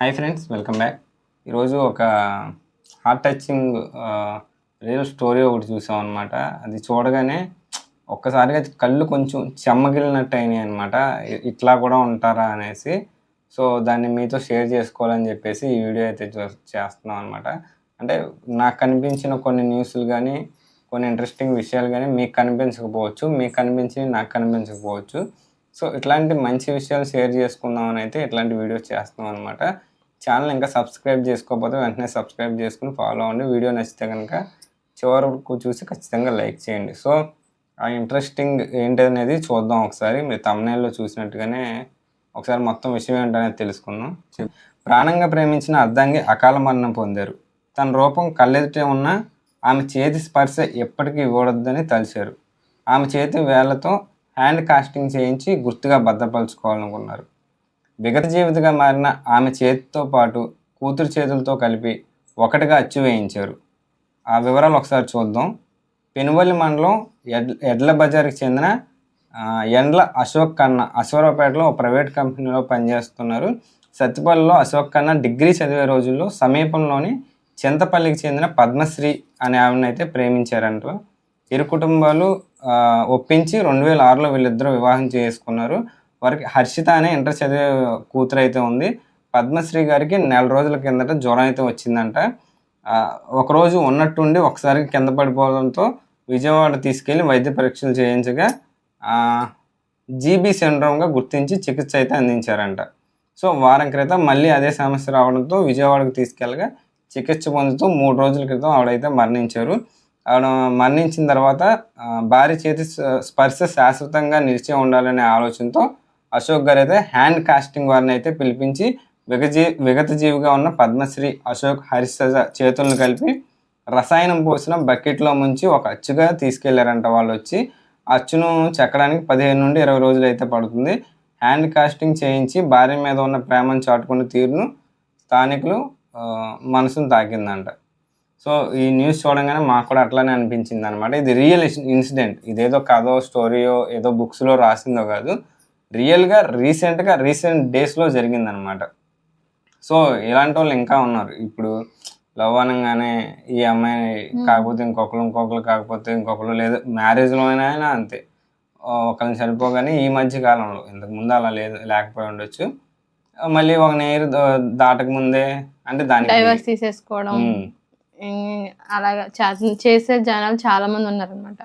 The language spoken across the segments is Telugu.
Hi friends welcome back. ఈరోజు ఒక హార్ట్ టచింగ్ రియల్ స్టోరీ ఒకటి చూసాం అనమాట అది చూడగానే ఒక్కసారిగా కళ్ళు కొంచెం చెమ్మగిలినట్టు అయినాయి అనమాట ఇట్లా కూడా ఉంటారా అనేసి. సో దాన్ని మీతో షేర్ చేసుకోవాలని చెప్పేసి ఈ వీడియో అయితే చూ- చేస్తున్నాం అనమాట అంటే నాకు కనిపించిన కొన్ని న్యూస్లు కానీ కొన్ని ఇంట్రెస్టింగ్ విషయాలు కానీ మీకు కనిపించకపోవచ్చు మీకు కనిపించి నాకు కనిపించకపోవచ్చు. సో ఇట్లాంటి మంచి విషయాలు షేర్ చేసుకుందాం అని అయితే ఇట్లాంటి వీడియోస్ చేస్తున్నాం అనమాట ఛానల్ ఇంకా సబ్స్క్రైబ్ చేసుకోకపోతే వెంటనే సబ్స్క్రైబ్ చేసుకుని ఫాలో అవ్వండి. వీడియో నచ్చితే కనుక చివరి చూసి ఖచ్చితంగా లైక్ చేయండి. సో ఆ ఇంట్రెస్టింగ్ ఏంటనేది చూద్దాం ఒకసారి. మీరు తమిళనాడులో చూసినట్టుగానే ఒకసారి మొత్తం విషయం ఏంటనేది తెలుసుకుందాం. ప్రాణంగా ప్రేమించిన అర్ధాంగి అకాల మరణం పొందారు. తన రూపం కళ్ళెదుటే ఉన్న ఆమె చేతి స్పర్శ ఎప్పటికీ ఇవ్వడద్దని తలిచారు. ఆమె చేతి వేళ్ళతో హ్యాండ్ కాస్టింగ్ చేయించి గుర్తుగా భద్రపరచుకోవాలనుకున్నారు. విగత జీవితగా మారిన ఆమె చేతితో పాటు కూతురు చేతులతో కలిపి ఒకటిగా అచ్చు వేయించారు. ఆ వివరాలు ఒకసారి చూద్దాం. పెనువల్లి మండలం ఎడ్ ఎడ్ల బజార్కి చెందిన ఎండ్ల అశోక్ కన్న అశ్వరావుపేటలో ఒక ప్రైవేట్ కంపెనీలో పనిచేస్తున్నారు. సత్తిపల్లిలో అశోక్ కన్న డిగ్రీ చదివే రోజుల్లో సమీపంలోని చింతపల్లికి చెందిన పద్మశ్రీ అనే ఆవిడని అయితే ప్రేమించారంట. ఇరు కుటుంబాలు ఒప్పించి రెండు వేల ఆరులో వీళ్ళిద్దరూ వివాహం చేసుకున్నారు. వారికి హర్షిత అనే ఇంటర్ చదివే కూతురు అయితే ఉంది. పద్మశ్రీ గారికి నెల రోజుల కిందట జ్వరం అయితే వచ్చిందంట. ఒకరోజు ఉన్నట్టుండి ఒకసారి కింద పడిపోవడంతో విజయవాడ తీసుకెళ్ళి వైద్య పరీక్షలు చేయించగా జీబీ సిండ్రోమ్గా గుర్తించి చికిత్స అయితే అందించారంట. సో వారం క్రితం మళ్ళీ అదే సమస్య రావడంతో విజయవాడకు తీసుకెళ్ళగా చికిత్స పొందుతూ మూడు రోజుల క్రితం ఆవిడైతే మరణించారు. ఆవిడ మరణించిన తర్వాత భార్య చేతి స్పర్శ శాశ్వతంగా నిలిచి ఉండాలనే ఆలోచనతో అశోక్ గారు అయితే హ్యాండ్ కాస్టింగ్ వారిని అయితే పిలిపించి విగజీ విగత జీవిగా ఉన్న పద్మశ్రీ అశోక్ హరిసజ చేతులను కలిపి రసాయనం పోసిన బకెట్లో ముంచి ఒక అచ్చుగా తీసుకెళ్ళారంట వాళ్ళు వచ్చి. అచ్చును చెక్కడానికి పదిహేను నుండి ఇరవై రోజులు అయితే పడుతుంది. హ్యాండ్ కాస్టింగ్ చేయించి భార్య మీద ఉన్న ప్రేమను చాటుకున్న తీరును స్థానికులు మనసును తాకిందంట. సో ఈ న్యూస్ చూడంగానే మాకు కూడా అట్లానే అనిపించింది అనమాట ఇది రియల్ ఇన్సిడెంట్. ఇదేదో కథో స్టోరీయో ఏదో బుక్స్లో రాసిందో కాదు. రియల్గా రీసెంట్గా రీసెంట్ డేస్లో జరిగిందనమాట సో ఇలాంటి వాళ్ళు ఇంకా ఉన్నారు. ఇప్పుడు లవ్ అనగానే ఈ అమ్మాయి కాకపోతే ఇంకొకరు ఇంకొకరు కాకపోతే ఇంకొకరు లేదు. మ్యారేజ్లో అయినా అంతే. ఒకరిని చనిపోగానే ఈ మధ్య కాలంలో ఇంతకు ముందు అలా లేదు లేకపోయి ఉండొచ్చు. మళ్ళీ ఒక నేరు దాటక ముందే అంటే దానికి డైవర్స్ తీసేసుకోవడం. అలాగా చేసే జనాలు చాలా మంది ఉన్నారు అనమాట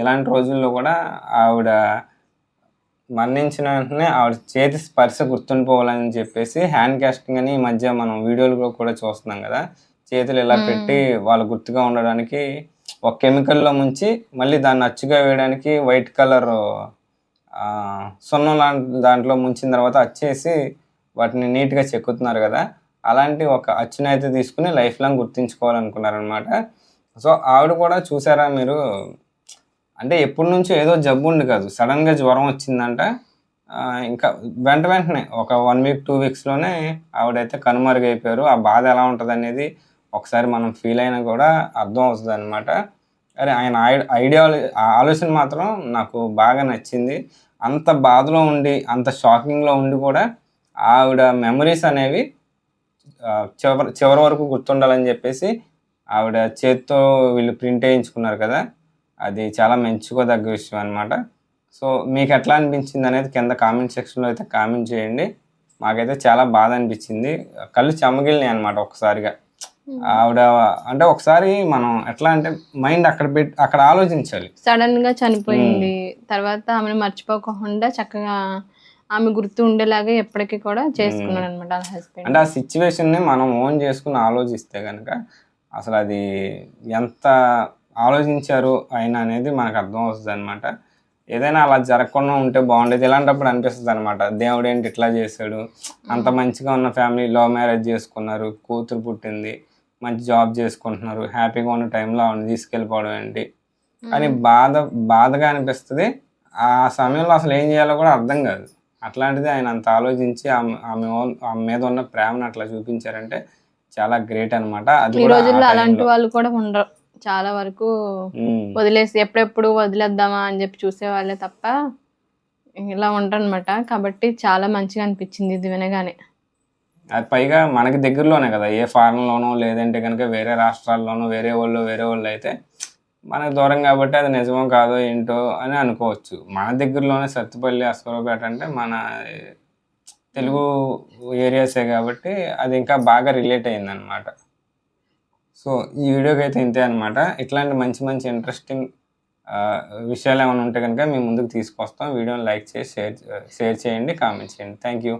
ఇలాంటి రోజుల్లో కూడా ఆవిడ మరణించిన వెంటనే ఆవిడ చేతి స్పర్శ గుర్తుండిపోవాలని చెప్పేసి హ్యాండ్ కాస్టింగ్ అని ఈ మధ్య మనం వీడియోలో కూడా చూస్తున్నాం కదా. చేతులు ఇలా పెట్టి వాళ్ళు గుర్తుగా ఉండడానికి ఒక కెమికల్లో ముంచి మళ్ళీ దాన్ని అచ్చుగా వేయడానికి వైట్ కలర్ సున్నం లాంటి దాంట్లో ముంచిన తర్వాత అచ్చేసి వాటిని నీట్గా చెక్కుతున్నారు కదా. అలాంటి ఒక అచ్చుని అయితే తీసుకుని లైఫ్ లాంగ్ గుర్తించుకోవాలనుకున్నారనమాట సో ఆవిడ కూడా చూసారా మీరు? అంటే ఎప్పటి నుంచో ఏదో జబ్బు ఉండి కాదు. సడన్గా జ్వరం వచ్చిందంట. ఇంకా వెంట వెంటనే ఒక వన్ వీక్ టూ వీక్స్లోనే ఆవిడైతే కనుమరుగైపోయారు. ఆ బాధ ఎలా ఉంటుంది అనేది ఒకసారి మనం ఫీల్ అయినా కూడా అర్థం అవుతుంది అనమాట అరే ఆయన ఐడియాలజీ ఆలోచన మాత్రం నాకు బాగా నచ్చింది. అంత బాధలో ఉండి అంత షాకింగ్లో ఉండి కూడా ఆవిడ మెమరీస్ అనేవి చివరి చివరి వరకు గుర్తుండాలని చెప్పేసి ఆవిడ చేత్తో వీళ్ళు ప్రింట్ వేయించుకున్నారు కదా. అది చాలా మెచ్చుకోదగ్గ విషయం అనమాట సో మీకు ఎట్లా అనిపించింది అనేది కింద కామెంట్ సెక్షన్లో అయితే కామెంట్ చేయండి. మాకైతే చాలా బాధ అనిపించింది. కళ్ళు చెమ్మగిలినాయి అనమాట ఒకసారిగా. ఆవిడ అంటే ఒకసారి మనం ఎట్లా అంటే మైండ్ అక్కడ పెట్టి అక్కడ ఆలోచించాలి. సడన్గా చనిపోయింది తర్వాత ఆమెను మర్చిపోకుండా చక్కగా ఆమె గుర్తు ఉండేలాగా ఎప్పటికీ కూడా చేసుకున్నాడు అనమాట హస్బెండ్ అంటే ఆ సిచ్యువేషన్ని మనం ఓన్ చేసుకుని ఆలోచిస్తే కనుక అసలు అది ఎంత ఆలోచించారు ఆయన అనేది మనకు అర్థం అవుతుంది అనమాట ఏదైనా అలా జరగకుండా ఉంటే బాగుండేది. ఇలాంటప్పుడు అనిపిస్తుంది అనమాట దేవుడు ఏంటి ఇట్లా చేశాడు? అంత మంచిగా ఉన్న ఫ్యామిలీ లవ్ మ్యారేజ్ చేసుకున్నారు. కూతురు పుట్టింది. మంచి జాబ్ చేసుకుంటున్నారు. హ్యాపీగా ఉన్న టైంలో ఆవిడ తీసుకెళ్ళిపోవడం ఏంటి? కానీ బాధ బాధగా అనిపిస్తుంది. ఆ సమయంలో అసలు ఏం చేయాలో కూడా అర్థం కాదు. అట్లాంటిది ఆయన అంత ఆలోచించి ఆమె ఆమె మీద ఉన్న ప్రేమను అట్లా చూపించారంటే చాలా గ్రేట్ అన్నమాట. అది రోజుల్లో అలాంటి. వాళ్ళు కూడా ఉండరు. చాలా వరకు వదిలేసి ఎప్పుడెప్పుడు వదిలేద్దామా అని చెప్పి చూసే వాళ్ళే తప్ప ఇలా ఉంటారనమాట కాబట్టి చాలా మంచిగా అనిపించింది ఇది వినగానే. అది పైగా మనకి దగ్గరలోనే కదా ఏ ఫారెన్లోనో లేదంటే కనుక వేరే రాష్ట్రాల్లోనో వేరే వాళ్ళు వేరే వాళ్ళు అయితే మనకు దూరం కాబట్టి అది నిజమో కాదో ఏంటో అని అనుకోవచ్చు. మన దగ్గరలోనే సత్తుపల్లి అస్కరపేట అంటే మన తెలుగు ఏరియాసే కాబట్టి అది ఇంకా బాగా రిలేట్ అయింది అనమాట సో ఈ వీడియోకి అయితే ఇంతే అనమాట ఇట్లాంటి మంచి మంచి ఇంట్రెస్టింగ్ విషయాలు ఏమైనా ఉంటే కనుక మేము ముందుకు తీసుకొస్తాం. వీడియోని లైక్ చేసి షేర్ షేర్ చేయండి కామెంట్ చేయండి. Thank you